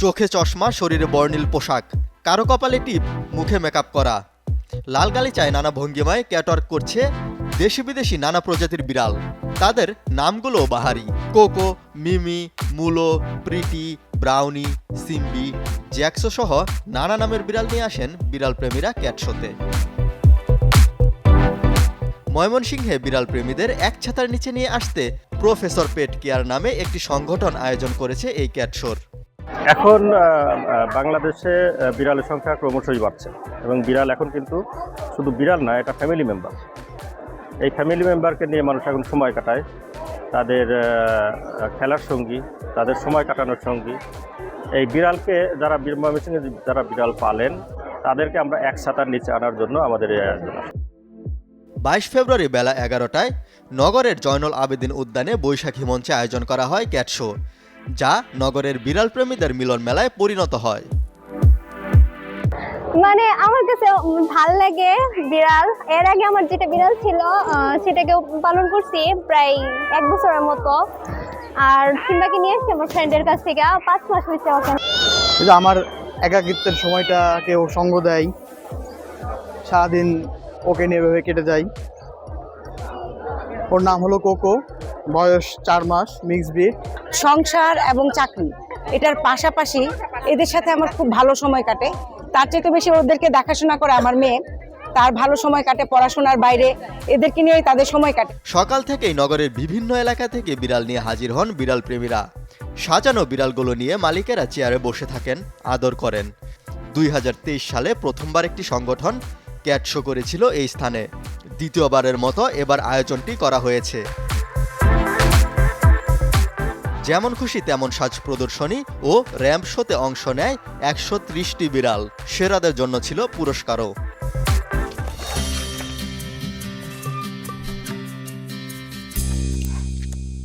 চোখে চশমা, শরীরে বর্ণিল পোশাক। কারও কপালে টিপ, মুখে মেকআপ করা। লাল গালিচায় নানা ভঙ্গিমায় ক্যাটওয়ার্ক করছে দেশি বিদেশি নানা প্রজাতির বিড়াল। তাদের নামগুলো বাহারি। কোকো, মিমি, মুলো প্রিটি ব্রাউনি, সিম্বি, জ্যাক্সো সহ নানা নামের বিড়াল নিয়ে আসেন বিড়াল প্রেমীরা ক্যাট শোতে। ময়মনসিংহে বিড়াল প্রেমীদের এক ছাতার নিচে নিয়ে আসতে প্রফেসর পেট কেয়ার নামে একটি সংগঠন আয়োজন করেছে এই ক্যাট শোর। এখন বাংলাদেশে বিড়ালের সংখ্যা ক্রমশই বাড়ছে। এবং বিড়াল এখন কিন্তু শুধু বিড়াল না, এটা ফ্যামিলি মেম্বার এই ফ্যামিলি মেম্বারকে নিয়ে মানুষ এখন সময় কাটায়। তাদের খেলার সঙ্গী, তাদের সময় কাটানোর সঙ্গী। এই বিড়ালকে যারা ময়মনসিংহে যারা বিড়াল পালেন, তাদেরকে আমরা এক ছাতার নিচে আনার জন্য আমাদের এই আয়োজন বাইশ ফেব্রুয়ারি বেলা এগারোটায় নগরের জয়নুল আবেদিন উদ্যানে বৈশাখী মঞ্চে আয়োজন করা হয় ক্যাট শো। যা নগরের বিড়াল প্রেমীদের মিলন মেলায় পরিণত হয়। মানে আমার কাছে ভালো লাগে বিড়াল। এর আগে আমার যেটা বিড়াল ছিল সেটাকে পালন করছি প্রায় এক বছরের মতো। আর সিম্বাকে নিয়ে এসেছি আমার ফ্রেন্ডের কাছ থেকে। পাঁচ মাস হয়েছে ওখানে যে আমার একাকিত্বের সময়টা কেউ সঙ্গ দেয়। সারাদিন ওকে নিয়ে এভাবে কেটে যায়। ওর নাম হলো কোকো। বয়স চার মাস মিক্স ব্রিড সংসার এবং চাকরি এটার পাশাপাশি এদের সাথে আমার খুব ভালো সময় কাটে। তার চাইতে বেশি ওদেরকে দেখাশোনা করে আমার মেয়ে তার ভালো সময় কাটে পড়াশোনার বাইরে এদেরকে নিয়েই তাদের সময় কাটে। সকাল থেকেই নগরের বিভিন্ন এলাকা থেকে বিড়াল নিয়ে হাজির হন বিড়াল প্রেমীরা। সাজানো বিড়ালগুলো নিয়ে মালিকেরা চেয়ারে বসে থাকেন আদর করেন। দুই হাজার তেইশ সালে প্রথমবার একটি সংগঠন ক্যাট শো করেছিল এই স্থানে। দ্বিতীয়বারের মতো এবার আয়োজনটি করা হয়েছে। যেমন খুশি তেমন সাজ প্রদর্শনী ও র্যাম্প শোতে অংশ নেয় একশো ত্রিশটি বিড়াল। সেরাদের জন্য ছিল পুরস্কারও।